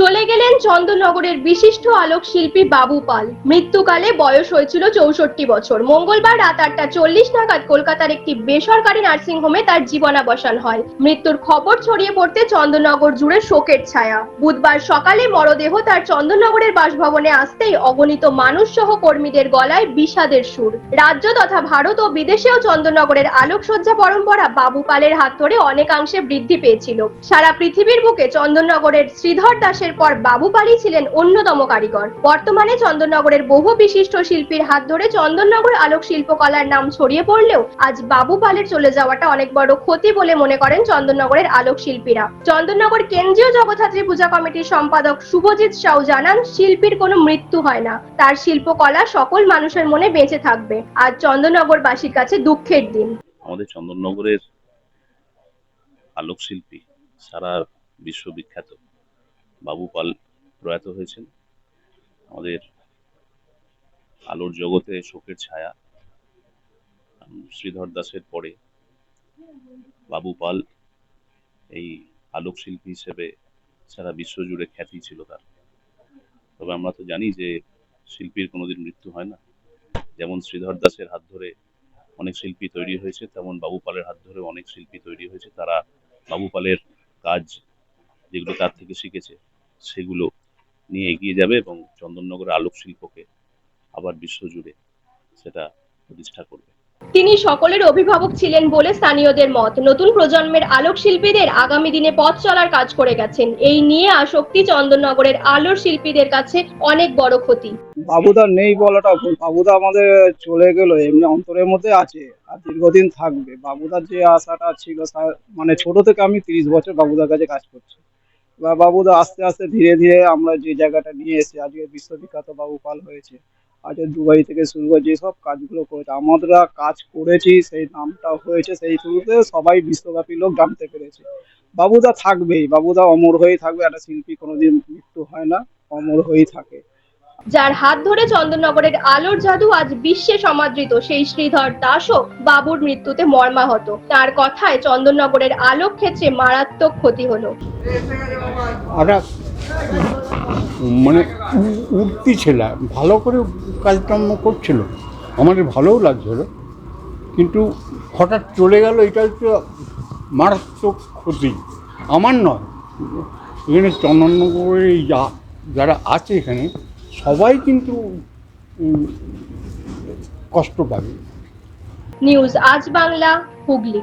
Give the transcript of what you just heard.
চলে গেলেন চন্দননগরের বিশিষ্ট আলোক শিল্পী বাবু পাল। মৃত্যুকালে বয়স হয়েছিল চৌষট্টি বছর। মঙ্গলবার রাত আটটা চল্লিশ নাগাদ কলকাতার একটি বেসরকারি নার্সিংহোমে তার জীবনাবসান হয়। মৃত্যুর খবর ছড়িয়ে পড়তে চন্দননগর জুড়ে শোকের ছায়া। বুধবার সকালে মরদেহ তার চন্দননগরের বাসভবনে আসতেই অগণিত মানুষ সহ কর্মীদের গলায় বিষাদের সুর। রাজ্য তথা ভারত ও বিদেশেও চন্দননগরের আলোকসজ্জা পরম্পরা বাবু পালের হাত ধরে অনেকাংশে বৃদ্ধি পেয়েছিল। সারা পৃথিবীর বুকে চন্দননগরের শ্রীধর দাসের পর বাবু পালই ছিলেন অন্যতম কারিগর। বর্তমানে চন্দননগরের বহু বিশিষ্ট শিল্পীর হাত ধরে চন্দননগর আলোক শিল্পকলার নাম ছড়িয়ে পড়লেও আজ বাবু পালের চলে যাওয়াটা অনেক বড় ক্ষতি বলে মনে করেন চন্দননগরের আলোক শিল্পীরা। চন্দননগর কেন্দ্রীয় জগদ্ধাত্রী পূজা কমিটির সম্পাদক শুভজিৎ সাউ জানান, শিল্পীর কোনো মৃত্যু হয় না। তার শিল্পকলা সকল মানুষের মনে বেঁচে থাকবে। আজ চন্দননগরবাসীর কাছে দুঃখের দিন। আমাদের চন্দননগরের আলোকশিল্পী সারা বিশ্ববিখ্যাত বাবু পাল প্রয়াত হয়েছেন। আমাদের আলোর জগতে শোকের ছায়া শ্রীধর দাসের পরে বাবু পাল এই আলোকশিল্পী হিসেবে সারা বিশ্ব জুড়ে খ্যাতি ছিল তার। তবে আমরা তো জানি যে শিল্পীর কোনোদিন মৃত্যু হয় না। যেমন শ্রীধর দাসের হাত ধরে অনেক শিল্পী তৈরি হয়েছে, তেমন বাবু পালের হাত ধরে অনেক শিল্পী তৈরি হয়েছে। তারা বাবু পালের কাজ যেগুলো তার থেকে শিখেছে সেগুলো নিয়ে এগিয়ে যাবে এবং চন্দননগরের আলোক শিল্পকে আবার বিশ্বজুড়ে সেটা প্রতিষ্ঠা করবে। তিনি সকলের অভিভাবক ছিলেন বলে স্থানীয়দের মত। নতুন প্রজন্মের আলোক শিল্পীদের আগামী দিনে পথ চলার কাজ করে গেছেন। এই নিয়ে আসক্তি চন্দননগরের আলোর শিল্পীদের কাছে অনেক বড় ক্ষতি। বাবুদা নেই বলাটা ভুল। বাবুদা আমাদের চলে গেল এমনি অন্তরের মধ্যে আছে আর দীর্ঘদিন থাকবে। বাবুদার যে আশাটা ছিল মানে ছোট থেকে আমি তিরিশ বছর বাবুদার কাছে কাজ করছি। বাবুদা আস্তে আস্তে ধীরে ধীরে আমরা যে জায়গাটা নিয়ে এসেছি, আজকে বিশ্ববিখ্যাত বাবু পাল হয়েছে। আজকে দুবাই থেকে শুরু করে যেসব কাজগুলো করেছে, আমরা কাজ করেছি, সেই নামটা হয়েছে, সেই শুরুতে সবাই বিশ্বব্যাপী লোক জানতে পেরেছে। বাবুদা থাকবেই, বাবুদা অমর হয়েই থাকবে, একটা শিল্পী কোনোদিন মৃত্যু হয় না, অমর হয়েই থাকে। যার হাত ধরে চন্দননগরের আলোর জাদু আজ বিশ্বে সমাদৃত। সেই শ্রীধর দাসও বাবুর মৃত্যুতে মর্মাহত। তার কথায় চন্দননগরের আলোক ক্ষেত্রে মারাত্মক ক্ষতি হলো। মানে উঠতি ছেলে, ভালো করে কাজকর্ম করছিল। আমাদের ভালোও লাগছিল। কিন্তু হঠাৎ চলে গেল, এটা হচ্ছে মারাত্মক ক্ষতি। আমার নয়, এখানে চন্দননগরের এই যা- যারা আছে এখানে সবাই কিন্তু কষ্ট পাবে। নিউজ আজ বাংলা হুগলি।